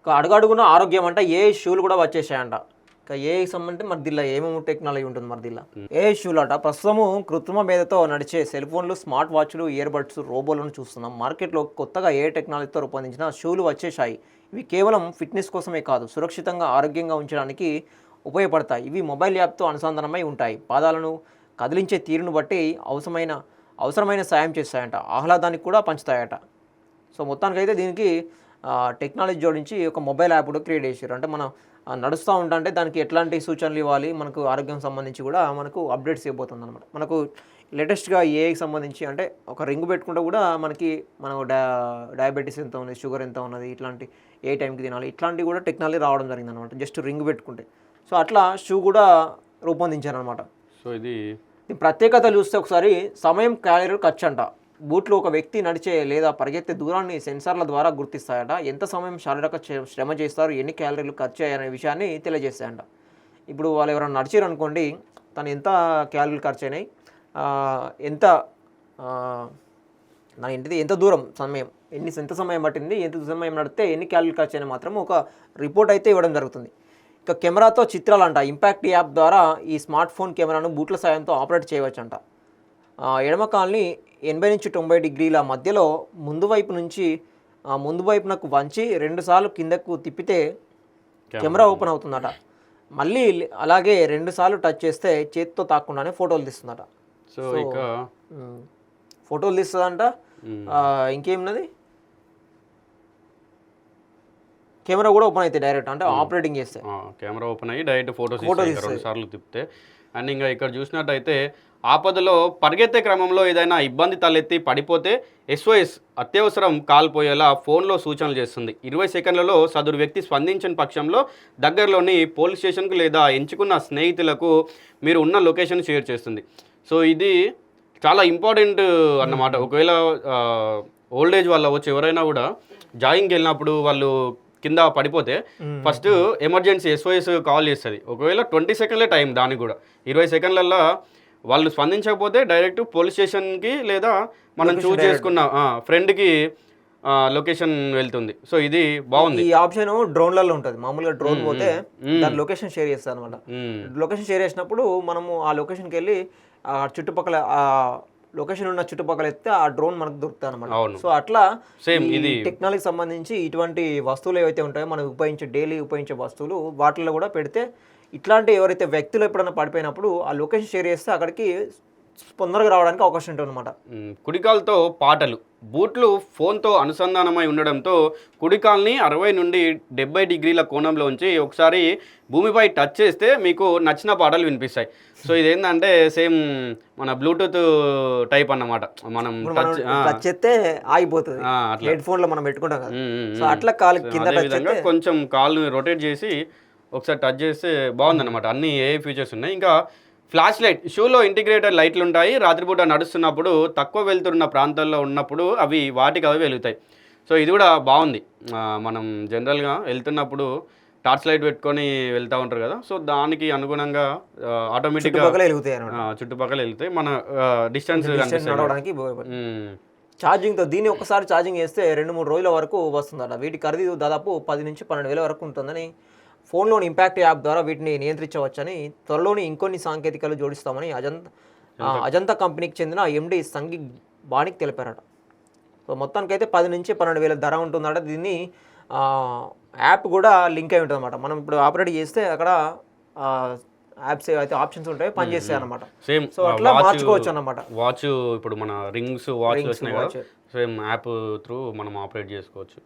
ఇక అడుగడుగున ఆరోగ్యం అంటే ఏ షూలు కూడా వచ్చేసాయంట. ఇక ఏ సంబంధించి మరి దీనిలో ఏమేమి టెక్నాలజీ ఉంటుంది మరి దీనిలో? ఏ షూలు అట ప్రస్తుతము కృత్రిమ మేధతో నడిచే సెల్ ఫోన్లు స్మార్ట్ వాచ్లు ఇయర్ బడ్స్ రోబోలను చూస్తున్నాం. మార్కెట్లో కొత్తగా ఏ టెక్నాలజీతో రూపొందించిన షూలు వచ్చేసాయి ఇవి కేవలం ఫిట్నెస్ కోసమే కాదు సురక్షితంగా ఆరోగ్యంగా ఉంచడానికి ఉపయోగపడతాయి. ఇవి మొబైల్ యాప్తో అనుసంధానమై ఉంటాయి. పాదాలను కదిలించే తీరును బట్టి అవసరమైన అవసరమైన సాయం చేస్తాయంట. ఆహ్లాదానికి కూడా పంచుతాయట. సో మొత్తానికైతే దీనికి టెక్నాలజీ జోడించి ఒక మొబైల్ యాప్ కూడా క్రియేట్ చేశారు. అంటే మనం నడుస్తూ ఉంటుంటే దానికి ఎట్లాంటి సూచనలు ఇవ్వాలి? మనకు ఆరోగ్యం సంబంధించి కూడా మనకు అప్డేట్స్ ఇవ్వబోతుంది అనమాట మనకు లేటెస్ట్గా ఏఐకి సంబంధించి అంటే ఒక రింగ్ పెట్టుకుంటే కూడా మనకి మన డయా డయాబెటీస్ ఎంత ఉంది షుగర్ ఎంత ఉన్నది ఇట్లాంటి ఏ టైంకి తినాలి ఇట్లాంటివి కూడా టెక్నాలజీ రావడం జరిగింది అనమాట జస్ట్ రింగ్ పెట్టుకుంటే. సో అట్లా షూ కూడా రూపొందించారనమాట సో ఇది ప్రత్యేకత చూస్తే ఒకసారి సమయం క్యాలరీ ఖర్చు అంట. బూట్లు ఒక వ్యక్తి నడిచే లేదా పరిగెత్తే దూరాన్ని సెన్సార్ల ద్వారా గుర్తిస్తాయట. ఎంత సమయం శారీరక శ్రమ చేస్తారు? ఎన్ని క్యాలరీలు ఖర్చు అయ్యాయనే విషయాన్ని తెలియజేస్తాయంట. ఇప్పుడు వాళ్ళు ఎవరైనా నడిచారు అనుకోండి తను ఎంత క్యాలరీలు ఖర్చు అయినాయి? ఎంత నా ఇంటిది ఎంత దూరం సమయం? ఎన్ని ఎంత సమయం పట్టింది? ఎంత సమయం నడితే ఎన్ని క్యాలరీలు ఖర్చు అయినా మాత్రం ఒక రిపోర్ట్ అయితే ఇవ్వడం జరుగుతుంది. ఇక కెమెరాతో చిత్రాలంట. ఇంపాక్ట్ యాప్ ద్వారా ఈ స్మార్ట్ ఫోన్ కెమెరాను బూట్ల సాయంతో ఆపరేట్ చేయవచ్చంట. ఎడమ కాల్ని ఎనభై నుంచి తొంభై డిగ్రీల మధ్యలో ముందు వైపు నుంచి ముందు వైపునకు వంచి రెండుసార్లు కిందకు తిప్పితే కెమెరా ఓపెన్ అవుతుందట. మళ్ళీ అలాగే రెండుసార్లు టచ్ చేస్తే చేతితో తాకుండానే ఫోటోలు తీస్తుందట. సో. ఫోటోలు తీస్తుందంట. ఇంకేమున్నది? కెమెరా కూడా ఓపెన్ అవుతాయి డైరెక్ట్ అంటే ఆపరేటింగ్ చేస్తే. కెమెరా ఓపెన్ అయ్యి డైరెక్ట్ ఫోటోస్ రెండు సార్లు తిప్పితే. అండ్ ఇంకా ఇక్కడ చూసినట్టయితే ఆపదలో పరిగెత్తే క్రమంలో ఏదైనా ఇబ్బంది తలెత్తి పడిపోతే ఎస్ఓఎస్ అత్యవసరం కాల్ పోయేలా ఫోన్లో సూచనలు చేస్తుంది. ఇరవై సెకండ్లలో సదరు వ్యక్తి స్పందించిన పక్షంలో దగ్గరలోని పోలీస్ స్టేషన్కు లేదా ఎంచుకున్న స్నేహితులకు మీరు ఉన్న లొకేషన్ షేర్ చేస్తుంది. సో ఇది చాలా ఇంపార్టెంట్ అన్నమాట. ఒకవేళ ఓల్డ్ ఏజ్ వాళ్ళ వచ్చి ఎవరైనా కూడా జాగింగ్కి వెళ్ళినప్పుడు వాళ్ళు కింద పడిపోతే ఫస్ట్ ఎమర్జెన్సీ ఎస్ఓఎస్ కాల్ చేస్తుంది. ఒకవేళ ట్వంటీ సెకండ్లే టైం దానికి కూడా. ఇరవై సెకండ్లల్లో వాళ్ళు స్పందించకపోతే డైరెక్ట్ పోలీస్ స్టేషన్కి లేదా మనం చూస్ చేసుకున్న ఫ్రెండ్కి లొకేషన్ వెళ్తుంది. సో ఇది బాగుంది. ఈ ఆప్షన్ డ్రోన్లలో ఉంటుంది. మామూలుగా డ్రోన్ పోతే దాని లొకేషన్ షేర్ చేస్తారు అనమాట. లొకేషన్ షేర్ చేసినప్పుడు మనము ఆ లొకేషన్కి వెళ్ళి ఆ చుట్టుపక్కల లొకేషన్ ఉన్న చుట్టుపక్కల ఎత్తే ఆ డ్రోన్ మనకు దొరుకుతుంది అనమాట. సో అట్లా ఈ ఇది. టెక్నాలజీకి సంబంధించి ఇటువంటి వస్తువులు ఏవైతే ఉంటాయో మనం ఉపయోగించే డైలీ ఉపయోగించే వస్తువులు వాటిల్లో కూడా పెడితే ఇట్లాంటి ఎవరైతే వ్యక్తులు ఎప్పుడైనా పడిపోయినప్పుడు ఆ లొకేషన్ షేర్ చేస్తే అక్కడికి తొందరగా రావడానికి అవకాశం ఉంటుంది అనమాట కుడికాల్తో పాటలు. బూట్లు ఫోన్తో అనుసంధానమై ఉండడంతో కుడికాల్ని అరవై నుండి డెబ్బై డిగ్రీల కోణంలో ఉంచి ఒకసారి భూమిపై టచ్ చేస్తే మీకు నచ్చిన పాటలు వినిపిస్తాయి. సో ఇదేంటంటే సేమ్ మన బ్లూటూత్ టైప్ అన్నమాట. మనం టచ్ చేస్తే ఆగిపోతుంది. హెడ్ ఫోన్లో మనం పెట్టుకుంటాం కదా. సో అట్లా కాలు కింద కొంచెం కాల్ని రొటేట్ చేసి ఒకసారి టచ్ చేస్తే బాగుందన్నమాట. అన్ని ఏ ఫీచర్స్ ఉన్నాయి. ఇంకా ఫ్లాష్ లైట్ షూలో ఇంటిగ్రేటెడ్ లైట్లు ఉంటాయి. రాత్రిపూట నడుస్తున్నప్పుడు తక్కువ వెళ్తున్న ప్రాంతాల్లో ఉన్నప్పుడు అవి వాటికి అవి వెలుగుతాయి. సో ఇది కూడా బాగుంది. మనం జనరల్గా వెళ్తున్నప్పుడు టార్చ్ లైట్ పెట్టుకొని వెళ్తూ ఉంటారు కదా. సో దానికి అనుగుణంగా ఆటోమేటిక్గా చుట్టుపక్కల వెలుగుతాయి అనమాట చుట్టుపక్కల వెళ్తాయి మన డిస్టెన్స్ డిస్టెన్స్ నడవడానికి ఛార్జింగ్తో దీన్ని ఒకసారి ఛార్జింగ్ చేస్తే రెండు మూడు రోజుల వరకు వస్తుందట. వీటి ఖరీదు దాదాపు పది నుంచి పన్నెండు వేల వరకు ఉంటుందని ఫోన్లోని ఇంపాక్ట్ యాప్ ద్వారా వీటిని నియంత్రించవచ్చని త్వరలోని ఇంకొన్ని సాంకేతికలు జోడిస్తామని అజంత అజంతా కంపెనీకి చెందిన ఎండి సంగి బాణిక్ తెలిపారట. సో మొత్తానికైతే పది నుంచి పన్నెండు వేల ధర ఉంటుందట. దీన్ని యాప్ కూడా లింక్ అయి ఉంటుంది మనం ఇప్పుడు ఆపరేట్ చేస్తే అక్కడ యాప్స్ అయితే ఆప్షన్స్ ఉంటాయి పనిచేస్తాయి అనమాట సేమ్ సో అట్లా మార్చుకోవచ్చు అన్నమాట. వాచ్ ఇప్పుడు మన రింగ్స్ వాచ్ వచ్చినాయి. సేమ్ యాప్ త్రూ మనం ఆపరేట్ చేసుకోవచ్చు.